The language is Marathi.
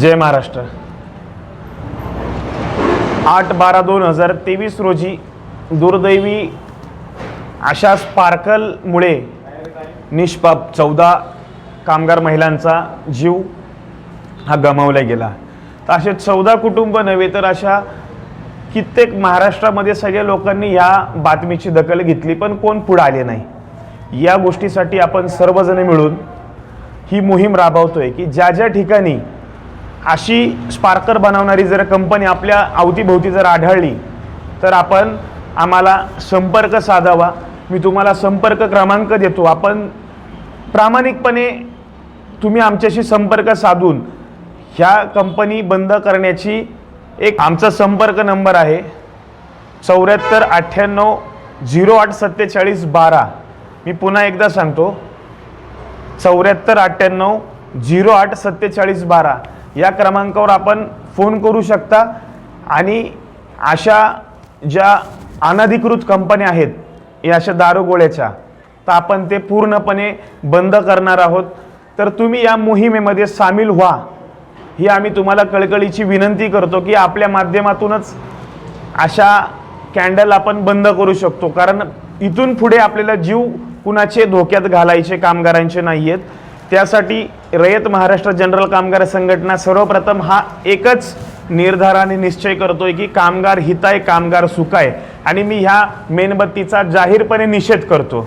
जय महाराष्ट्र. आठ बारा दोन हजार तेवीस रोजी दुर्दैवी अशा स्पार्कलमुळे निष्पाप चौदा कामगार महिलांचा जीव हा गमावला गेला. तर असे चौदा कुटुंब नव्हे तर अशा कित्येक महाराष्ट्रामध्ये सगळ्या लोकांनी या बातमीची दखल घेतली पण कोण पुढे आले नाही. या गोष्टीसाठी आपण सर्वजण मिळून ही मोहीम राबवतोय की ज्या ज्या ठिकाणी अशी स्पार्कर बनवणारी जर कंपनी आपल्या अवतीभोवती जर आढळली तर आपण आम्हाला संपर्क साधावा. मी तुम्हाला संपर्क क्रमांक देतो. आपण प्रामाणिकपणे तुम्ही आमच्याशी संपर्क साधून ह्या कंपनी बंद करण्याची एक आमचा संपर्क नंबर आहे चौऱ्याहत्तर अठ्ठ्याण्णव झिरो आठ सत्तेचाळीस बारा. मी पुन्हा एकदा सांगतो चौऱ्याहत्तर अठ्ठ्याण्णव झिरो आठ सत्तेचाळीस बारा. या क्रमांकावर आपण फोन करू शकता. आणि अशा ज्या अनधिकृत कंपन्या आहेत या अशा दारुगोळ्याच्या तर आपण ते पूर्णपणे बंद करणार आहोत. तर तुम्ही या मोहिमेमध्ये सामील व्हा. ही आम्ही तुम्हाला कळकळीची विनंती करतो की आपल्या माध्यमातूनच अशा कॅन्डल आपण बंद करू शकतो. कारण इथून पुढे आपल्याला जीव कुणाचे धोक्यात घालायचे कामगारांचे नाही आहेत त्यासाठी रयत महाराष्ट्र जनरल कामगार संघटना सर्वप्रथम हा एकच निर्धाराने निश्चय करतोय की कामगार हिताय कामगार सुखाय. आणि मी ह्या मेणबत्तीचा जाहीरपणे निषेध करतो.